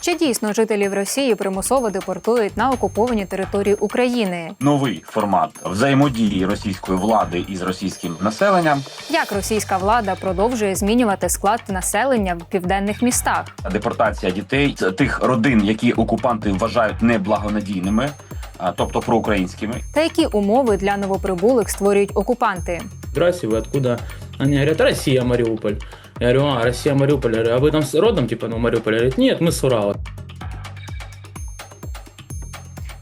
Чи дійсно жителів Росії примусово депортують на окуповані території України? новий формат взаємодії російської влади із російським населенням, Як російська влада продовжує змінювати склад населення в південних містах? депортація дітей тих родин, які окупанти вважають неблагонадійними, а, тобто проукраїнськими, Та які умови для новоприбулих створюють окупанти? Здрасте, вы откуда? Они говорят, Россия, Мариуполь. Я говорю, а, Россия, Мариуполь. Я говорю, а вы там с родом, типа, ну, Мариуполь? Говорит, нет, мы с Урала.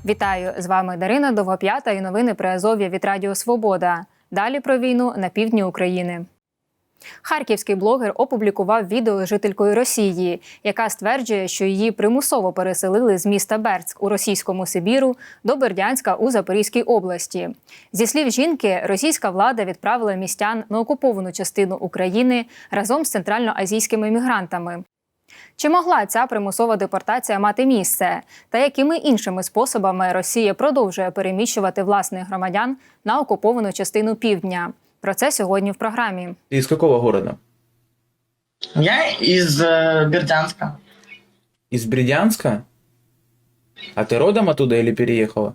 Вітаю з вами Дарина Довгоп'ята і новини про Азов'я від Радіо Свобода. Далі про війну на півдні України. Харківський блогер опублікував відео з жителькою Росії, яка стверджує, що її примусово переселили з міста Бердськ у російському Сибіру до Бердянська у Запорізькій області. Зі слів жінки, російська влада відправила містян на окуповану частину України разом з центральноазійськими мігрантами. Чи могла ця примусова депортація мати місце? Та якими іншими способами Росія продовжує переміщувати власних громадян на окуповану частину півдня? Про це сьогодні в програмі. Ты из какого города? Я из э, Бердянска. Из Бердянска? А ты родом оттуда или переехала?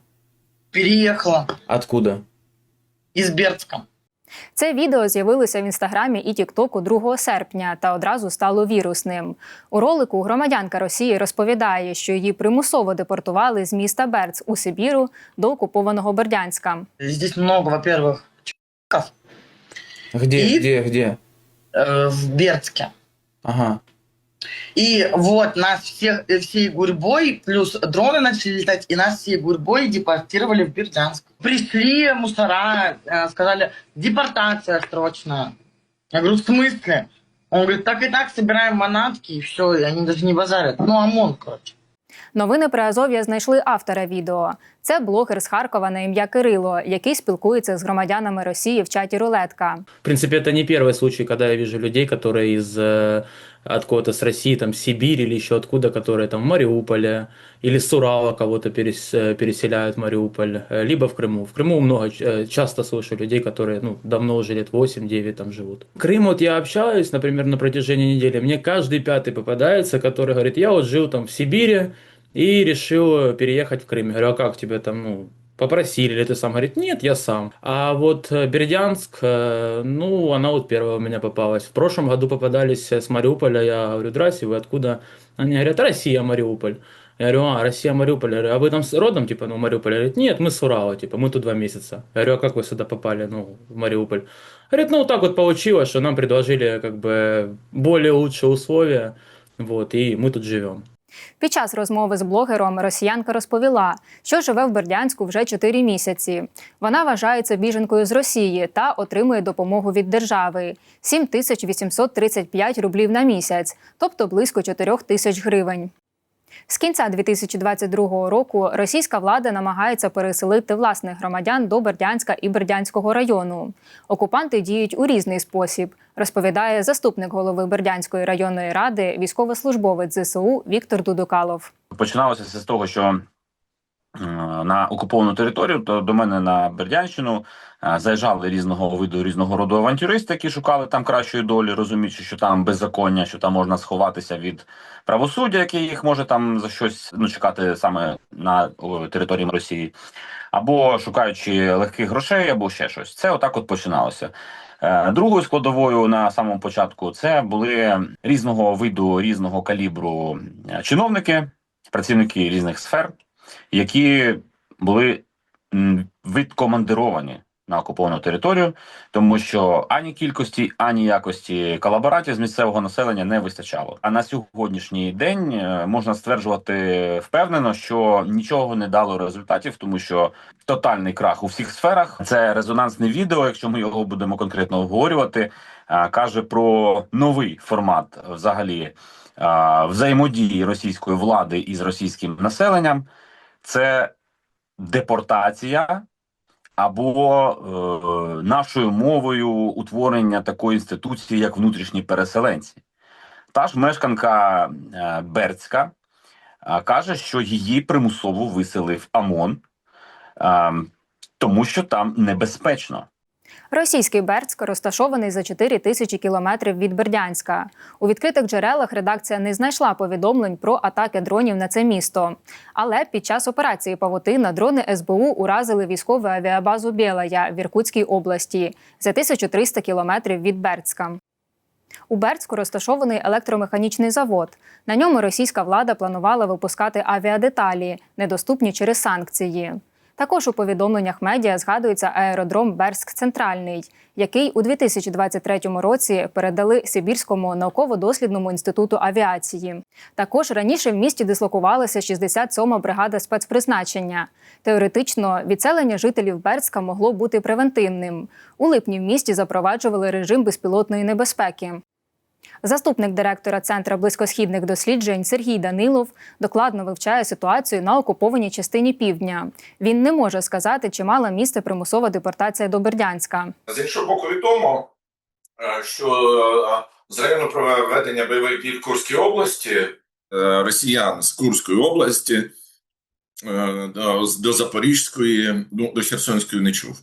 Переехала Откуда? из Бердска. Це відео з'явилося в інстаграмі і Тіктоку 2 серпня та одразу стало вірусним. У ролику громадянка Росії розповідає, що її примусово депортували з міста Берц у Сибіру до окупованого Бердянська. Здесь много, во-первых, чеков Где, И? где, где? э, в Бердске. Ага. И вот нас всех, э, всей гурьбой, плюс дроны начали летать, и нас всей гурьбой депортировали в Бердянск. Пришли мусора, э, сказали, депортация срочная. Я говорю, в смысле? Он говорит, так и так собираем манатки, и все, и они даже не базарят. Ну, ОМОН, короче. Новини про Азов'я знайшли автора відео. Це блогер з Харкова на ім'я Кирило, який спілкується з громадянами Росії в чаті Рулетка. В принципе, это не первый случай, когда я вижу людей, которые из э, откуда-то с России, там, Сибири или еще откуда, которые там в Мариуполе или с Урала кого-то перес, э, переселяют в Мариуполь, э, либо в Крыму. В Крыму много, э, часто слышу людей, которые, ну, давно уже лет 8-9 там живут. Крым, вот я общаюсь, например, на протяжении недели, мне каждый пятый попадается, который говорит, я вот жил там в Сибири и решил переехать в Крым. Я говорю, а как тебе там, ну, попросили, или ты сам? Говорит, нет, я сам. А вот э, Бердянск, э, ну, она вот первая у меня попалась. В прошлом году попадались с Мариуполя, я говорю, здрасте, вы откуда? Они говорят, Россия, Мариуполь. Я говорю, а, Россия, Мариуполь. Я говорю, а вы там с родом, типа, ну, Мариуполь? Говорит, нет, мы с Урала, типа, мы тут два месяца. Я говорю, а как вы сюда попали, ну, в Мариуполь? Говорит, ну, так вот получилось, что нам предложили, как бы, более лучшие условия, вот, и мы тут живем. Під час розмови з блогером росіянка розповіла, що живе в Бердянську вже 4 місяці. Вона вважається біженкою з Росії та отримує допомогу від держави 7835 рублів на місяць, тобто близько 4 тисяч гривень. З кінця 2022 року російська влада намагається переселити власних громадян до Бердянська і Бердянського району. Окупанти діють у різний спосіб, розповідає заступник голови Бердянської районної ради, військовослужбовець ЗСУ Віктор Дудукалов. починалося з того, що на окуповану територію, то до мене на Бердянщину е, заїжджали різного виду різного роду авантюристи, які шукали там кращої долі, розуміючи, що там беззаконня, що там можна сховатися від правосуддя, яке їх може там за щось ну чекати саме на території Росії, або шукаючи легких грошей, або ще щось. Це отак от починалося. Е, Другою складовою на самому початку це були різного виду, різного калібру е, чиновники, працівники різних сфер, які були відкомандировані на окуповану територію, тому що ані кількості, ані якості колаборатів з місцевого населення не вистачало. А на сьогоднішній день е, можна стверджувати впевнено, що нічого не дало результатів, тому що тотальний крах у всіх сферах. Це резонансне відео. Якщо ми його будемо конкретно обговорювати, е, каже про новий формат взагалі е, взаємодії російської влади із російським населенням. Це депортація або е, нашою мовою утворення такої інституції, як внутрішні переселенці. Та ж мешканка е, Берцька е, каже, що її примусово виселив ОМОН, е, тому що там небезпечно. Російський Бердськ розташований за 4 тисячі кілометрів від Бердянська. У відкритих джерелах редакція не знайшла повідомлень про атаки дронів на це місто. Але під час операції Павутина дрони СБУ уразили військову авіабазу Білая в Іркутській області за 1300 кілометрів від Бердська. У Бердську розташований електромеханічний завод. На ньому російська влада планувала випускати авіадеталі, недоступні через санкції. Також у повідомленнях медіа згадується аеродром Берськ Центральний, який у 2023 році передали Сибірському науково-дослідному інституту авіації. Також раніше в місті дислокувалася 67-ма бригада спецпризначення. Теоретично відселення жителів Бердська могло бути превентивним. У липні в місті запроваджували режим безпілотної небезпеки. Заступник директора Центра близькосхідних досліджень Сергій Данилов докладно вивчає ситуацію на окупованій частині півдня. Він не може сказати, чи мала місце примусова депортація до Бердянська. З іншого боку, відомо, е, що е, з району проведення бойових дій в Курській області е, росіян з Курської області до Запорізької, ну, до Херсонської не чув.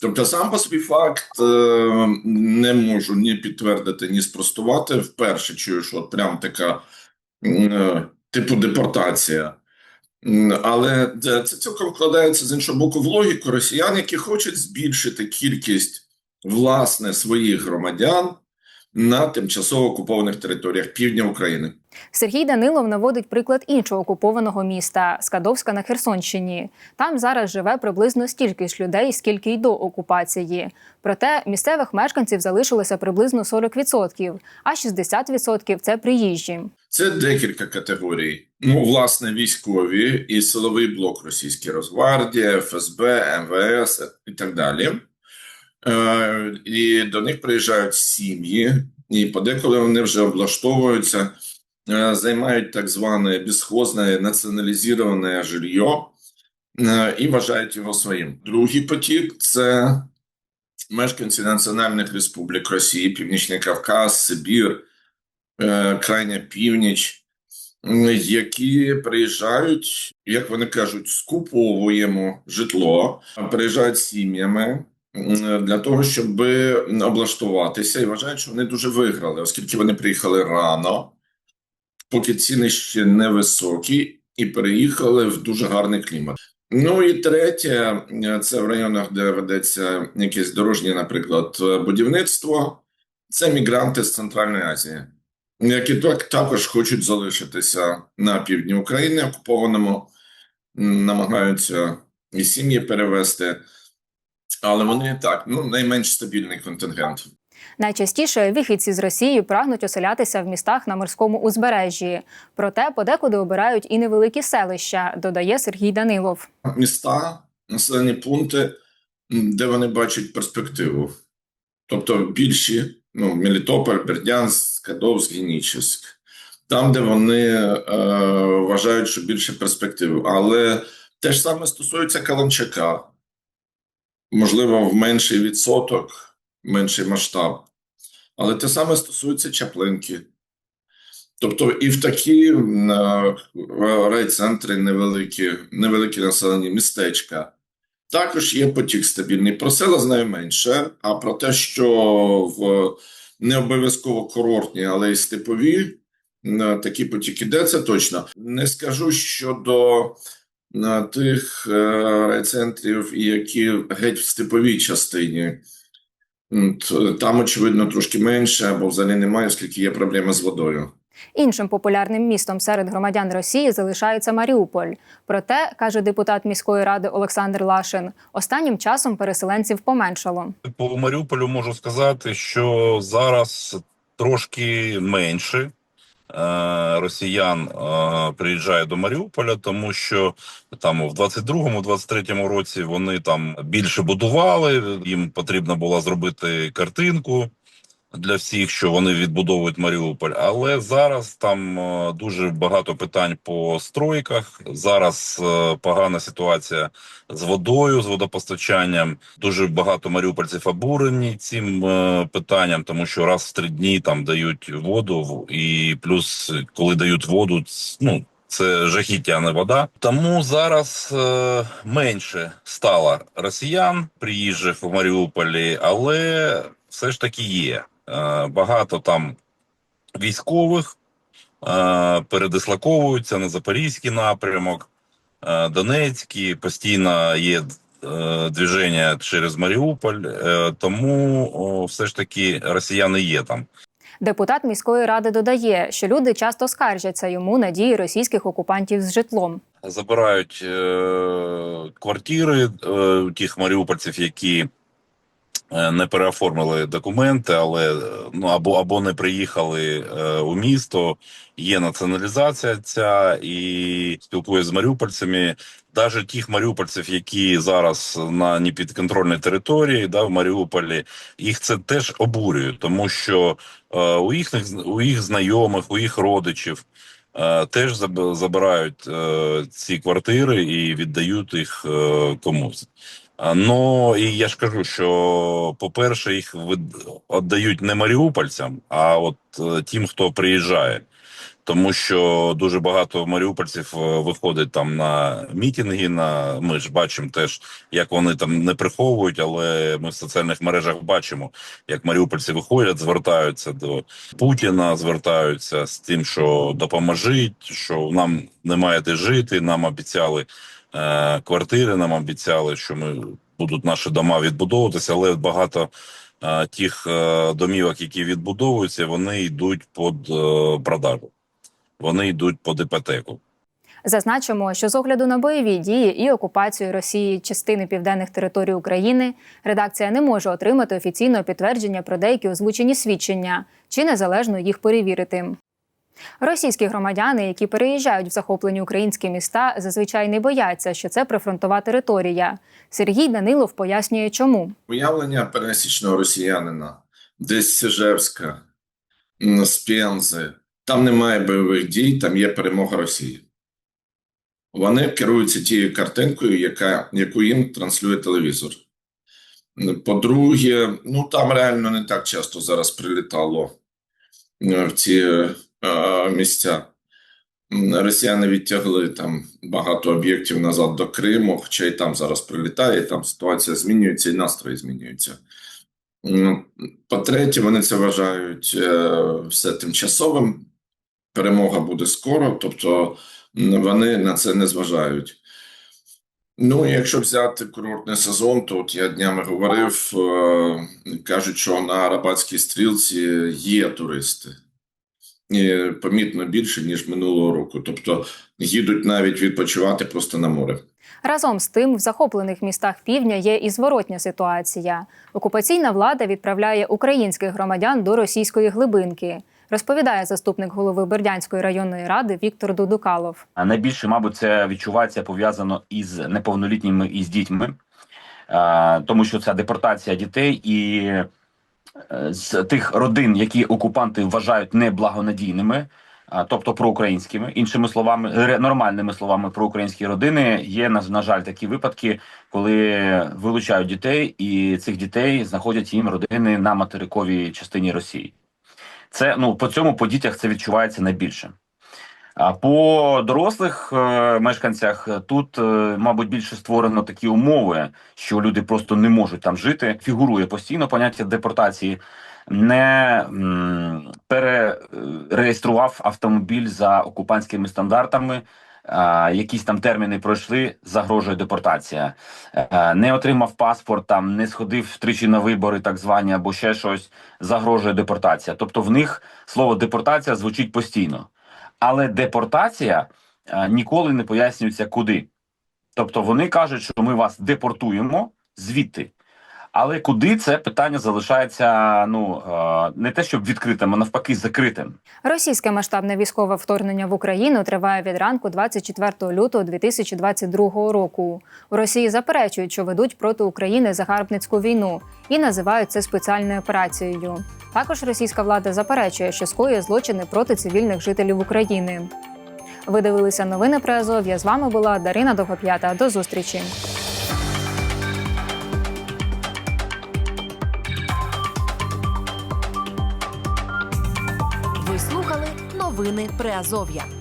Тобто, сам по собі факт е, не можу ні підтвердити, ні спростувати. Вперше чую, що от прям така е, типу депортація. Але це це цілком вкладається з іншого боку в логіку росіян, які хочуть збільшити кількість власне своїх громадян на тимчасово окупованих територіях півдня України. Сергій Данилов наводить приклад іншого окупованого міста Скадовська на Херсонщині. Там зараз живе приблизно стільки ж людей, скільки й до окупації. Проте місцевих мешканців залишилося приблизно 40%, а 60% – це приїжджі. Це декілька категорій. Ну, власне, військові і силовий блок Російської Росгвардії, ФСБ, МВС і так далі. Е, і до них приїжджають сім'ї, і подеколи вони вже облаштовуються, займають так зване безхозне націоналізоване жилье е, і вважають його своїм. Другий потік це мешканці національних республік Росії, Північний Кавказ, Сибір, е, крайня північ, які приїжджають, як вони кажуть, скуповуємо житло, приїжджають сім'ями для того, щоб облаштуватися, і вважають, що вони дуже виграли, оскільки вони приїхали рано, поки ціни ще невисокі, і переїхали в дуже гарний клімат. Ну і третє, це в районах, де ведеться якесь дорожнє, наприклад, будівництво. Це мігранти з Центральної Азії, які так також хочуть залишитися на півдні України окупованому, намагаються і сім'ї перевести, але вони так, ну найменш стабільний контингент. Найчастіше вихідці з Росії прагнуть оселятися в містах на морському узбережжі. Проте подекуди обирають і невеликі селища, додає Сергій Данилов. Міста, населені пункти, де вони бачать перспективу. Тобто більші, ну, Мелітополь, Бердянськ, Кадовськ, Генічеськ. Там, де вони е, вважають, що більше перспективи. Але те ж саме стосується Каланчака. Можливо, в менший відсоток, менший масштаб. Але те саме стосується Чаплинки. Тобто і в такі е, райцентри невеликі, невеликі населені містечка. Також є потік стабільний. Про села знаю менше, а про те, що в не обов'язково курортні, але й степові м, такі потік іде, це точно. Не скажу щодо е, тих е, райцентрів, які геть в степовій частині. Там, очевидно, трошки менше, або взагалі немає, оскільки є проблеми з водою. Іншим популярним містом серед громадян Росії залишається Маріуполь. Проте, каже депутат міської ради Олександр Лашин, останнім часом переселенців поменшало. По Маріуполю можу сказати, що зараз трошки менше росіян е, приїжджає до Маріуполя, тому що там в 22-23 році вони там більше будували. Їм потрібно було зробити картинку для всіх, що вони відбудовують Маріуполь. Але зараз там е, дуже багато питань по стройках. Зараз е, погана ситуація з водою, з водопостачанням. Дуже багато маріупольців обурені цим е, питанням, тому що раз в три дні там дають воду, і плюс, коли дають воду, ну. це жахіття, а не вода. Тому зараз е, менше стало росіян, приїжджих в Маріуполі, але все ж таки є. Е, багато там військових е, передислоковуються на Запорізький напрямок, е, Донецький, постійно є движення через Маріуполь, тому все ж таки росіяни є там. Депутат міської ради додає, що люди часто скаржаться йому на дії російських окупантів з житлом. забирають е, квартири е, тих маріупольців, які не переоформили документи, але е, ну або або не приїхали е, у місто. Є націоналізація ця і спілкуюся з маріупольцями. Навіть тих маріупольців, які зараз на непідконтрольній території, да, в Маріуполі, їх це теж обурює, тому що е, у їхніх у їх знайомих, у їх родичів е, теж забирають е, ці квартири і віддають їх е, комусь. Ну і я ж кажу, що по-перше, їх від- віддають не маріупольцям, а от е, тим, хто приїжджає. Тому що дуже багато маріупольців е, виходить там на мітинги. На ми ж бачимо теж, як вони там не приховують, але ми в соціальних мережах бачимо, як маріупольці виходять, звертаються до Путіна, звертаються з тим, що допоможіть, що нам немає де жити. Нам обіцяли квартири, нам обіцяли, що ми будуть наші дома відбудовуватися, але багато. е, Тих е, домівок, які відбудовуються, вони йдуть під е, продажу вони йдуть під іпотеку. Зазначимо, що з огляду на бойові дії і окупацію Росії частини південних територій України редакція не може отримати офіційного підтвердження про деякі озвучені свідчення чи незалежно їх перевірити. Російські громадяни, які переїжджають в захоплені українські міста, зазвичай не бояться, що це прифронтова територія. Сергій Данилов пояснює, чому. Уявлення пересічного росіянина десь Сижевська, з Пензи. Там немає бойових дій, там є перемога Росії. Вони керуються тією картинкою, яка, яку їм транслює телевізор. По-друге, ну там реально не так часто зараз прилітало е, в ці місця. Росіяни відтягли там багато об'єктів назад до Криму, хоча і там зараз прилітає, і там ситуація змінюється, і настрої змінюються. По-третє, вони це вважають е, все тимчасовим. Перемога буде скоро, тобто вони на це не зважають. Ну, якщо взяти курортний сезон, то от я днями говорив, е, кажуть, що на Арабатській стрілці є туристи. Помітно більше, ніж минулого року. Тобто їдуть навіть відпочивати просто на море. Разом з тим, в захоплених містах півдня є і зворотня ситуація. Окупаційна влада відправляє українських громадян до російської глибинки, розповідає заступник голови Бердянської районної ради Віктор Дудукалов. А найбільше, мабуть, це відчувається пов'язано із неповнолітніми і з дітьми, тому що ця депортація дітей і з тих родин, які окупанти вважають неблагонадійними, тобто проукраїнськими, іншими словами, нормальними словами, проукраїнські родини є на жаль такі випадки, коли вилучають дітей, і цих дітей знаходять їм родини на материковій частині Росії. Це ну по цьому по дітях це відчувається найбільше. А по дорослих е, мешканцях е, тут, е, мабуть, більше створено такі умови, що люди просто не можуть там жити. Фігурує постійно поняття депортації. Не перереєстрував автомобіль за окупантськими стандартами. А, якісь там терміни пройшли, загрожує депортація. Е, не отримав паспорт, там не сходив тричі на вибори, так звані, або ще щось, загрожує депортація. Тобто, в них слово депортація звучить постійно. Але депортація е, ніколи не пояснюється куди. Тобто вони кажуть, що ми вас депортуємо звідти. Але куди це питання залишається ну е, не те, щоб відкритим, а навпаки, закритим. Російське масштабне військове вторгнення в Україну триває від ранку 24 лютого 2022 року. У Росії заперечують, що ведуть проти України загарбницьку війну і називають це спеціальною операцією. Також російська влада заперечує, що скоює злочини проти цивільних жителів України. Ви дивилися новини про Азов'я. З вами була Дарина Довгоп'ята. До зустрічі. Ви слухали новини Приазов'я.